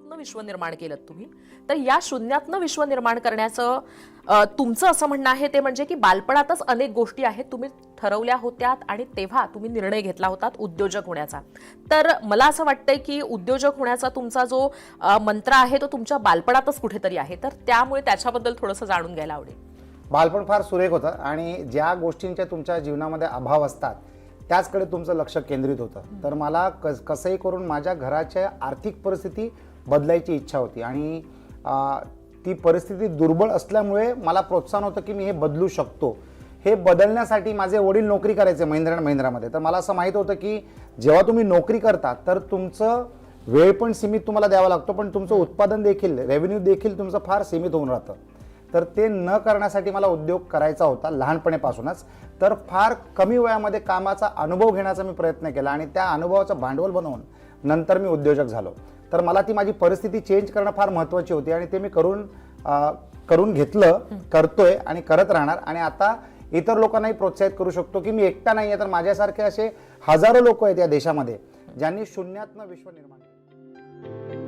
शून्यातनं विश्व निर्माण केलं तुम्ही. तर या शून्यातनं विश्व निर्माण करण्याचं तुमचं असं म्हणणं आहे ते म्हणजे की बालपणातच अनेक गोष्टी आहेत तुम्ही ठरवल्या होत्यात आणि तेव्हा तुम्ही निर्णय घेतला होता उद्योजक होण्याचा. तर मला असं वाटतंय की उद्योजक होण्याचा तुमचा जो मंत्र आहे तो तुमच्या बालपणातच कुठेतरी आहे. तर त्यामुळे त्याच्याबद्दल थोडंसं जाणून घ्यायला आवडेल. बालपण फार सुरेख होतं आणि ज्या गोष्टींच्या तुमच्या जीवनामध्ये अभाव असतात त्याचकडे तुमचं लक्ष केंद्रित होतं. तर मला कस कसंही करून माझ्या घराच्या आर्थिक परिस्थिती बदलायची इच्छा होती. आणि ती परिस्थिती दुर्बळ असल्यामुळे मला प्रोत्साहन होतं की मी हे बदलू शकतो. हे बदलण्यासाठी माझे वडील नोकरी करायचे महिंद्रा अँड महिंद्रामध्ये. तर मला असं माहीत होतं की जेव्हा तुम्ही नोकरी करता तर तुमचं वेळ पण सीमित तुम्हाला द्यावा लागतो पण तुमचं उत्पादन देखील रेव्हेन्यू देखील तुमचं फार सीमित होऊन राहतं. तर ते न करण्यासाठी मला उद्योग करायचा होता लहानपणीपासूनच. तर फार कमी वयामध्ये कामाचा अनुभव घेण्याचा मी प्रयत्न केला आणि त्या अनुभवाचं भांडवल बनवून नंतर मी उद्योजक झालो. तर मला ती माझी परिस्थिती चेंज करणं फार महत्त्वाची होती आणि ते मी करून करून घेतलं करतोय आणि करत राहणार. आणि आता इतर लोकांनाही प्रोत्साहित करू शकतो की मी एकटा नाही आहे तर माझ्यासारखे असे हजारो लोक आहेत या देशामध्ये ज्यांनी शून्यातनं विश्व निर्माण केलं.